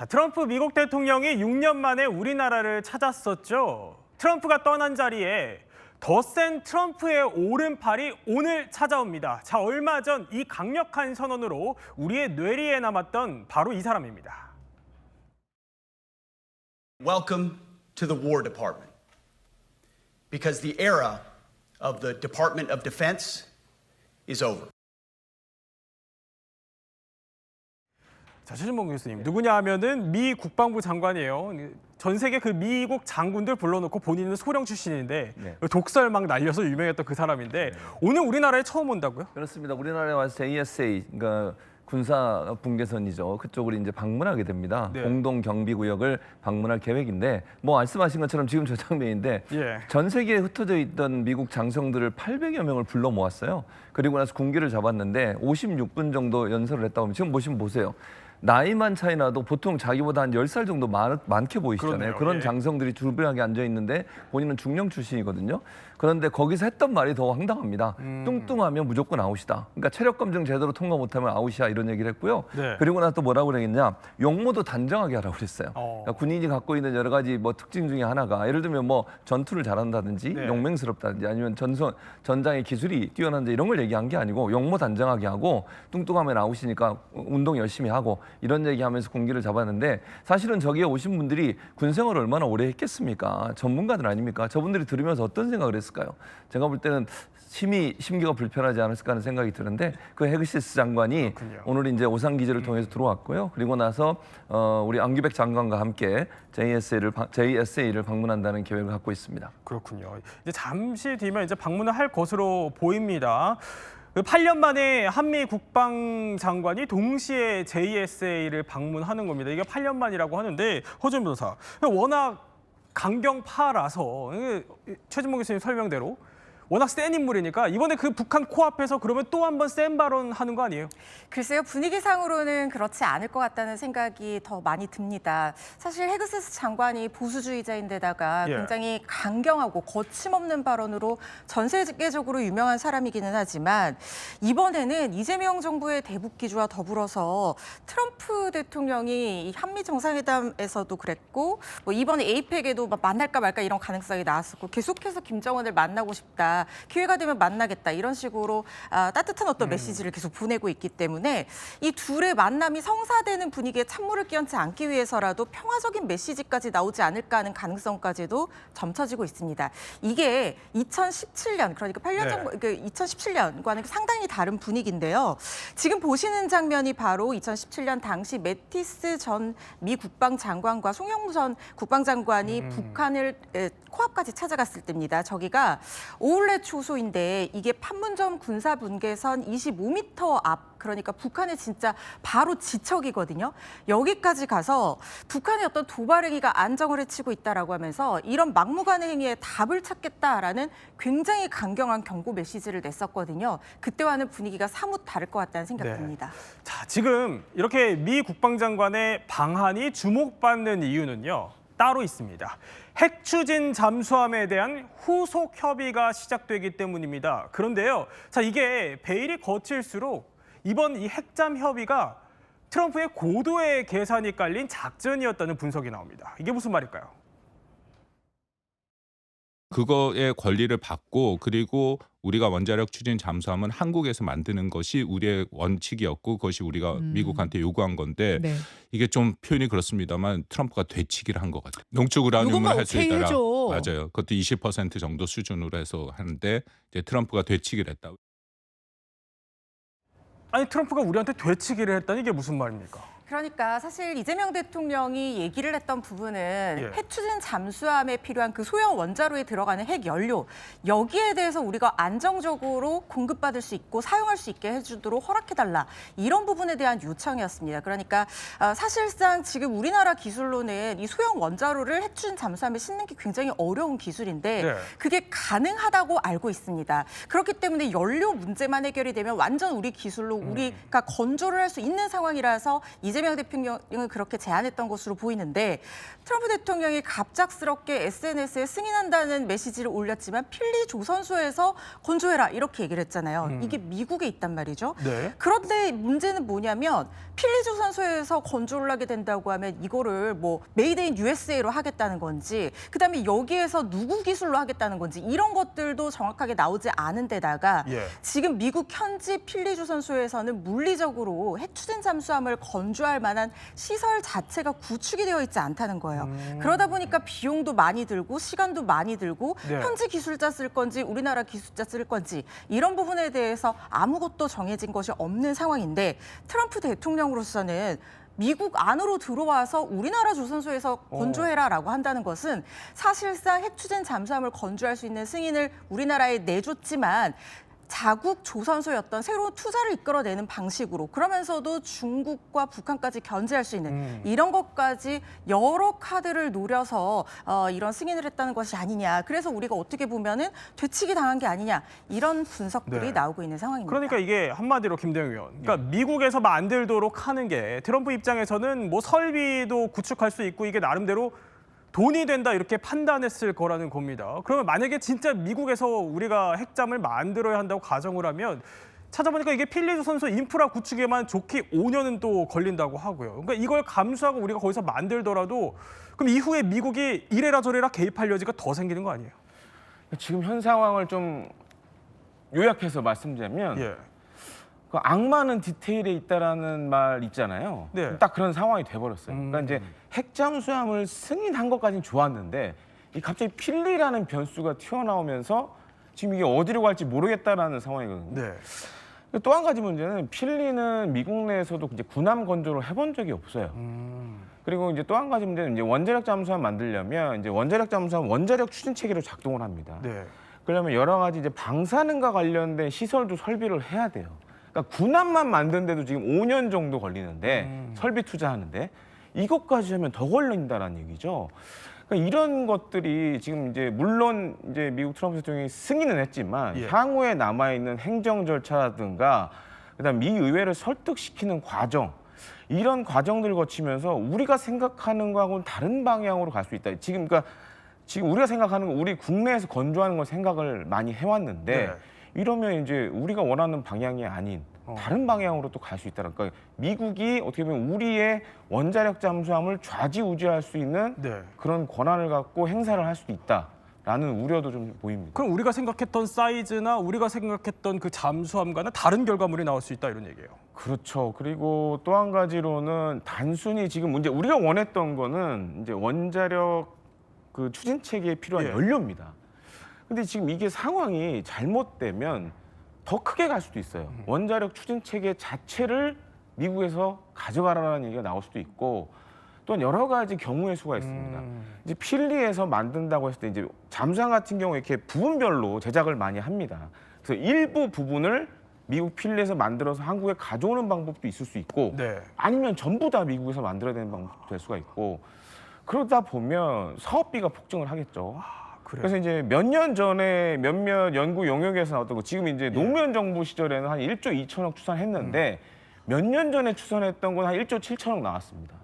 자, 트럼프 미국 대통령이 6년 만에 우리나라를 찾았었죠. 트럼프가 떠난 자리에 더 센 트럼프의 오른팔이 오늘 찾아옵니다. 자, 얼마 전 이 강력한 선언으로 우리의 뇌리에 남았던 바로 이 사람입니다. Welcome to the War Department. Because the era of the Department of Defense is over. 자, 최준봉 교수님 누구냐 하면은 미 국방부 장관이에요. 전 세계 그 미국 장군들 불러놓고 본인은 소령 출신인데 네. 독설 막 날려서 유명했던 그 사람인데 오늘 우리나라에 처음 온다고요? 그렇습니다. 우리나라에 와서 JSA, 그러니까 군사 분계선이죠. 그쪽으로 이제 방문하게 됩니다. 네. 공동 경비 구역을 방문할 계획인데 뭐 말씀하신 것처럼 지금 저 장면인데 예. 전 세계에 흩어져 있던 미국 장성들을 800여 명을 불러 모았어요. 그리고 나서 군기를 잡았는데 56분 정도 연설을 했다고 하면 지금 보시면 보세요. 나이만 차이 나도 보통 자기보다 한 10살 정도 많, 많게 보이시잖아요. 그러네요. 그런 예. 장성들이 줄비하게 앉아 있는데 본인은 중령 출신이거든요. 그런데 거기서 했던 말이 더 황당합니다. 음. 뚱뚱하면 무조건 아웃이다. 그러니까 체력 검증 제대로 통과 못하면 아웃이야 이런 얘기를 했고요. 네. 그리고 나서 또 뭐라고 그러겠냐? 용모도 단정하게 하라고 그랬어요. 어. 그러니까 군인이 갖고 있는 여러 가지 뭐 특징 중에 하나가 예를 들면 뭐 전투를 잘한다든지 네. 용맹스럽다든지 아니면 전선 전장의 기술이 뛰어난다 이런 걸 얘기한 게 아니고 용모 단정하게 하고 뚱뚱하면 아웃이니까 운동 열심히 하고 이런 얘기하면서 군기를 잡았는데 사실은 저기에 오신 분들이 군 생활을 얼마나 오래 했겠습니까? 전문가들 아닙니까? 저분들이 들으면서 어떤 생각을 했을까요? 제가 볼 때는 심히 심기가 불편하지 않았을까 하는 생각이 드는데 그 헤그시스 장관이 그렇군요. 오늘 이제 오상 기지를 통해서 들어왔고요. 그리고 나서 어, 우리 안규백 장관과 함께 JSA를 JSA를 방문한다는 계획을 갖고 있습니다. 그렇군요. 이제 잠시 뒤면 이제 방문을 할 것으로 보입니다. 그 8년 만에 한미 국방 장관이 동시에 JSA를 방문하는 겁니다. 이게 8년 만이라고 하는데 허준 변호사 워낙 강경파라서 이게 최진봉 교수님 설명대로 워낙 센 인물이니까 이번에 그 북한 코앞에서 그러면 또 한 번 센 발언 하는 거 아니에요? 글쎄요 분위기상으로는 그렇지 않을 것 같다는 생각이 더 많이 듭니다. 사실 헤그세스 장관이 보수주의자인데다가 예. 굉장히 강경하고 거침없는 발언으로 전 세계적으로 유명한 사람이기는 하지만 이번에는 이재명 정부의 대북 기조와 더불어서 트럼프 대통령이 이 한미 정상회담에서도 그랬고 뭐 이번에 에이펙에도 막 만날까 말까 이런 가능성이 나왔었고 계속해서 김정은을 만나고 싶다 기회가 되면 만나겠다 이런 식으로 아, 따뜻한 어떤 메시지를 계속 보내고 있기 때문에 이 둘의 만남이 성사되는 분위기에 찬물을 끼얹지 않기 위해서라도 평화적인 메시지까지 나오지 않을까 하는 가능성까지도 점쳐지고 있습니다. 이게 2017년 그러니까 8년 네. 전그 2017년과는 상당히 다른 분위기인데요. 지금 보시는 장면이 바로 2017년 당시 매티스 전 미 국방장관과 송영무 전 국방장관이 북한을 에, 코앞까지 찾아갔을 때입니다. 저기가 오울 레 초소인데 이게 판문점 군사 분계선 25m 앞 그러니까 북한의 진짜 바로 지척이거든요. 여기까지 가서 북한의 어떤 도발 행위가 안정을 해치고 있다라고 하면서 이런 막무가내 행위에 답을 찾겠다라는 굉장히 강경한 경고 메시지를 냈었거든요. 그때와는 분위기가 사뭇 다를 것 같다는 생각 네. 듭니다. 자, 지금 이렇게 미 국방장관의 방한이 주목받는 이유는요. 따로 있습니다. 핵 추진 잠수함에 대한 후속 협의가 시작되기 때문입니다. 그런데요. 자, 이게 베일이 거칠수록 이번 이 핵잠 협의가 트럼프의 고도의 계산이 깔린 작전이었다는 분석이 나옵니다. 이게 무슨 말일까요? 그거의 권리를 받고 그리고 우리가 원자력 추진 잠수함은 한국에서 만드는 것이 우리의 원칙이었고 그것이 우리가 미국한테 요구한 건데 네. 이게 좀 표현이 그렇습니다만 트럼프가 되치기를 한 것 같아요. 농축 우라늄을 할 수 있다라. 맞아요. 그것도 20% 정도 수준으로 해서 하는데 이제 트럼프가 되치기를 했다. 아니 트럼프가 우리한테 되치기를 했다니 이게 무슨 말입니까? 그러니까 사실 이재명 대통령이 얘기를 했던 부분은 예. 핵 추진 잠수함에 필요한 그 소형 원자로에 들어가는 핵 연료 여기에 대해서 우리가 안정적으로 공급받을 수 있고 사용할 수 있게 해주도록 허락해달라 이런 부분에 대한 요청이었습니다. 그러니까 아, 사실상 지금 우리나라 기술로는 이 소형 원자로를 핵 추진 잠수함에 싣는 게 굉장히 어려운 기술인데 네. 그게 가능하다고 알고 있습니다. 그렇기 때문에 연료 문제만 해결이 되면 완전 우리 기술로 우리가 건조를 할 수 있는 상황이라서 이재명 이재명 대통령은 그렇게 제안했던 것으로 보이는데 트럼프 대통령이 갑작스럽게 SNS에 승인한다는 메시지를 올렸지만 필리 조선소에서 건조해라 이렇게 얘기를 했잖아요. 이게 미국에 있단 말이죠. 네. 그런데 문제는 뭐냐면 필리 조선소에서 건조를 하게 된다고 하면 이거를 뭐 메이드 인 USA로 하겠다는 건지 그다음에 여기에서 누구 기술로 하겠다는 건지 이런 것들도 정확하게 나오지 않은 데다가 예. 지금 미국 현지 필리 조선소에서는 물리적으로 핵 추진 잠수함을 건조할 만한 시설 자체가 구축이 되어 있지 않다는 거예요. 그러다 보니까 비용도 많이 들고 시간도 많이 들고 네. 현지 기술자 쓸 건지 우리나라 기술자 쓸 건지 이런 부분에 대해서 아무것도 정해진 것이 없는 상황인데 트럼프 대통령으로서는 미국 안으로 들어와서 우리나라 조선소에서 건조해라라고 한다는 것은 사실상 핵 추진 잠수함을 건조할 수 있는 승인을 우리나라에 내줬지만 자국 조선소였던 새로운 투자를 이끌어내는 방식으로 그러면서도 중국과 북한까지 견제할 수 있는 이런 것까지 여러 카드를 노려서 어, 이런 승인을 했다는 것이 아니냐. 그래서 우리가 어떻게 보면은 되치기 당한 게 아니냐 이런 분석들이 네. 나오고 있는 상황입니다. 그러니까 이게 한마디로 김대영 의원. 그러니까 미국에서 만들도록 하는 게 트럼프 입장에서는 뭐 설비도 구축할 수 있고 이게 나름대로 돈이 된다 이렇게 판단했을 거라는 겁니다. 그러면 만약에 진짜 미국에서 우리가 핵잠을 만들어야 한다고 가정을 하면 찾아보니까 이게 필리조 선수 인프라 구축에만 좋게 5년은 또 걸린다고 하고요. 그러니까 이걸 감수하고 우리가 거기서 만들더라도 그럼 이후에 미국이 이래라 저래라 개입할 여지가 더 생기는 거 아니에요? 지금 현 상황을 좀 요약해서 말씀드리면 예. 그 악마는 디테일에 있다라는 말 있잖아요. 네. 딱 그런 상황이 돼버렸어요. 음. 그러니까 이제 핵잠수함을 승인한 것까지는 좋았는데 이 갑자기 필리라는 변수가 튀어나오면서 지금 이게 어디로 갈지 모르겠다라는 상황이거든요. 네. 또 한 가지 문제는 필리는 미국 내에서도 이제 군함 건조를 해본 적이 없어요. 음. 그리고 이제 또 한 가지 문제는 이제 원자력 잠수함 만들려면 이제 원자력 잠수함 원자력 추진 체계로 작동을 합니다. 네. 그러면 여러 가지 이제 방사능과 관련된 시설도 설비를 해야 돼요. 그러니까 군함만 만드는데도 지금 5년 정도 걸리는데 음. 설비 투자하는데 이것까지 하면 더 걸린다라는 얘기죠. 그러니까 이런 것들이 지금 이제 물론 이제 미국 트럼프 대통령이 승인은 했지만 예. 향후에 남아 있는 행정 절차라든가 그다음 미 의회를 설득시키는 과정 이런 과정들을 거치면서 우리가 생각하는 거하고는 다른 방향으로 갈 수 있다. 지금 그러니까 지금 우리가 생각하는 거 우리 국내에서 건조하는 걸 생각을 많이 해왔는데 네. 이러면 이제 우리가 원하는 방향이 아닌 어. 다른 방향으로 또 갈 수 있다는 거예요. 미국이 어떻게 보면 우리의 원자력 잠수함을 좌지우지할 수 있는 네. 그런 권한을 갖고 행사를 할 수도 있다 라는 우려도 좀 보입니다. 그럼 우리가 생각했던 사이즈나 우리가 생각했던 그 잠수함과는 다른 결과물이 나올 수 있다 이런 얘기예요. 그렇죠. 그리고 또 한 가지로는 단순히 지금 문제 우리가 원했던 거는 이제 원자력 그 추진 체계에 필요한 예. 연료입니다. 근데 지금 이게 상황이 잘못되면 더 크게 갈 수도 있어요. 음. 원자력 추진 체계 자체를 미국에서 가져가라는 얘기가 나올 수도 있고 또한 여러 가지 경우의 수가 있습니다. 음. 이제 필리에서 만든다고 했을 때 이제 잠수함 같은 경우에 이렇게 부분별로 제작을 많이 합니다. 그래서 일부 부분을 미국 필리에서 만들어서 한국에 가져오는 방법도 있을 수 있고 네. 아니면 전부 다 미국에서 만들어야 되는 방법도 될 수가 있고 그러다 보면 사업비가 폭증을 하겠죠. 아, 그래. 그래서 이제 몇 년 전에 몇몇 연구 영역에서 나왔던 거 지금 이제 노무현 정부 시절에는 한 1조 2천억 추산했는데 몇 년 전에 추산했던 건 한 1조 7천억 나왔습니다.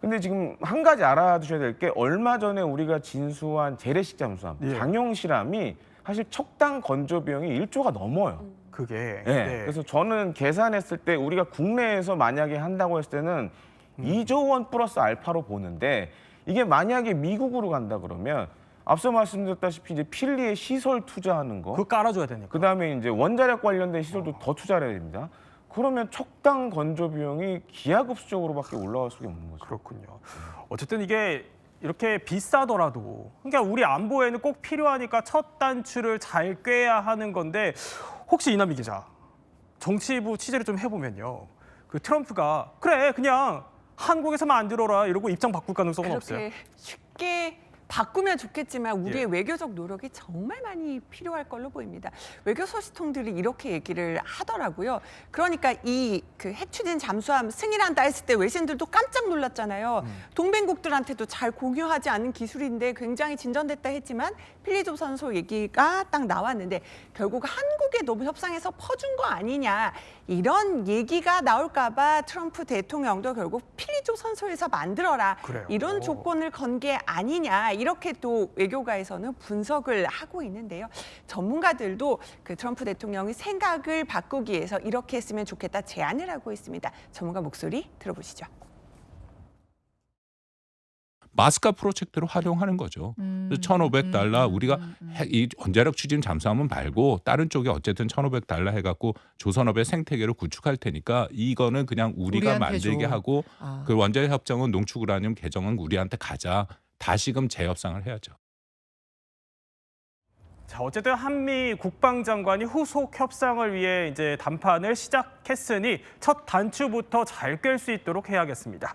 근데 지금 한 가지 알아두셔야 될 게 얼마 전에 우리가 진수한 재래식 잠수함 예. 장용실함이 사실 척당 건조 비용이 1조가 넘어요. 그게. 예. 네. 그래서 저는 계산했을 때 우리가 국내에서 만약에 한다고 했을 때는 음. 2조 원 플러스 알파로 보는데 이게 만약에 미국으로 간다 그러면 앞서 말씀드렸다시피 이제 필리에 시설 투자하는 거, 그거 깔아줘야 되니까. 그다음에 이제 원자력 관련된 시설도 더 투자를 해야 됩니다. 그러면 척당 건조 비용이 기하급수적으로밖에 올라갈 수가 없는 거죠. 그렇군요. 어쨌든 이게 이렇게 비싸더라도 그러니까 우리 안보에는 꼭 필요하니까 첫 단추를 잘 꿰야 하는 건데 혹시 이남희 기자 정치부 취재를 좀 해보면요 그 트럼프가 그래 그냥 한국에서 만들어라 이러고 입장 바꿀 가능성은 없어요. 그렇게 쉽게 바꾸면 좋겠지만 우리의 예. 외교적 노력이 정말 많이 필요할 걸로 보입니다. 외교 소식통들이 이렇게 얘기를 하더라고요. 그러니까 이 그 핵추진 잠수함 승인한다 했을 때 외신들도 깜짝 놀랐잖아요. 동맹국들한테도 잘 공유하지 않은 기술인데 굉장히 진전됐다 했지만 필리조선소 얘기가 딱 나왔는데 결국 한국에 너무 협상해서 퍼준 거 아니냐 이런 얘기가 나올까 봐 트럼프 대통령도 결국 필리조선소에서 만들어라 그래요. 이런 조건을 건 게 아니냐 이렇게 또 외교가에서는 분석을 하고 있는데요. 전문가들도 그 트럼프 대통령이 생각을 바꾸기 위해서 이렇게 했으면 좋겠다 제안을 하고 있습니다. 전문가 목소리 들어보시죠. 마스카 프로젝트로 활용하는 거죠. 음, 1,500달러 음, 우리가 음, 음. 핵- 이 원자력 추진 잠수함은 말고 다른 쪽에 어쨌든 1,500달러 해갖고 조선업의 생태계를 구축할 테니까 이거는 그냥 우리가 만들게 줘. 하고 아. 그 원자력 협정은 농축 우라늄 개정은 우리한테 가자. 다시금 재협상을 해야죠. 자, 어쨌든 한미 국방장관이 후속 협상을 위해 이제 담판을 시작했으니 첫 단추부터 잘 꿰 수 있도록 해야겠습니다.